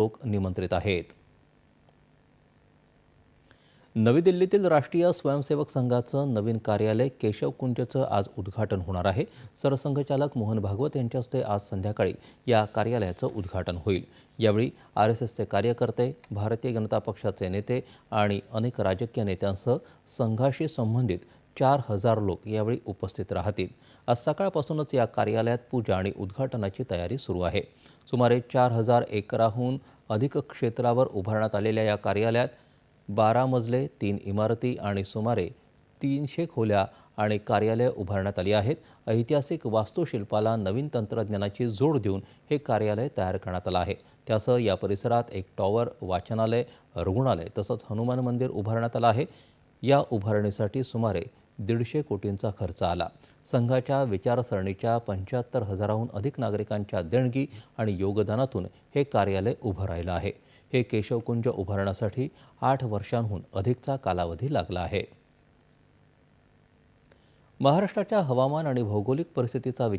लोक निमंत्रित आहेत. नवी दिल्लीतील राष्ट्रीय स्वयंसेवक संघाचं नवीन कार्यालय केशव कुंजचं आज उद्घाटन होणार आहे. सरसंघचालक मोहन भागवत यांच्या हस्ते आज संध्याकाळी या कार्यालयाचं उद्घाटन होईल. यावेळी आर एस एसचे कार्यकर्ते भारतीय जनता पक्षाचे नेते आणि अनेक राजकीय नेत्यांसह संघाशी संबंधित चार हजार लोक यावेळी उपस्थित राहतील. आज सकाळपासूनच या कार्यालयात पूजा आणि उद्घाटनाची तयारी सुरू आहे. सुमारे चार हजार एकराहून अधिक क्षेत्रावर उभारण्यात आलेल्या या कार्यालयात बारा मजले तीन इमारती आणि सुमारे तीनशे खोल्या आणि कार्यालय उभारण्यात आली आहेत. ऐतिहासिक वास्तुशिल्पाला नवीन तंत्रज्ञानाची जोड देऊन हे कार्यालय तयार करण्यात आलं आहे. त्यासह या परिसरात एक टॉवर वाचनालय रुग्णालय तसंच हनुमान मंदिर उभारण्यात आलं आहे. या उभारणीसाठी सुमारे दीडशे कोटींचा खर्च आला. संघाच्या विचारसरणीच्या पंच्याहत्तर हजाराहून अधिक नागरिकांच्या देणगी आणि योगदानातून हे कार्यालय उभं राहिलं आहे. हे केशवकुंज उभारण्यासाठी आठ वर्षांहून अधिकचा कालावधी लागला आहे. महाराष्ट्राच्या हवामान आणि भौगोलिक परिस्थितीचा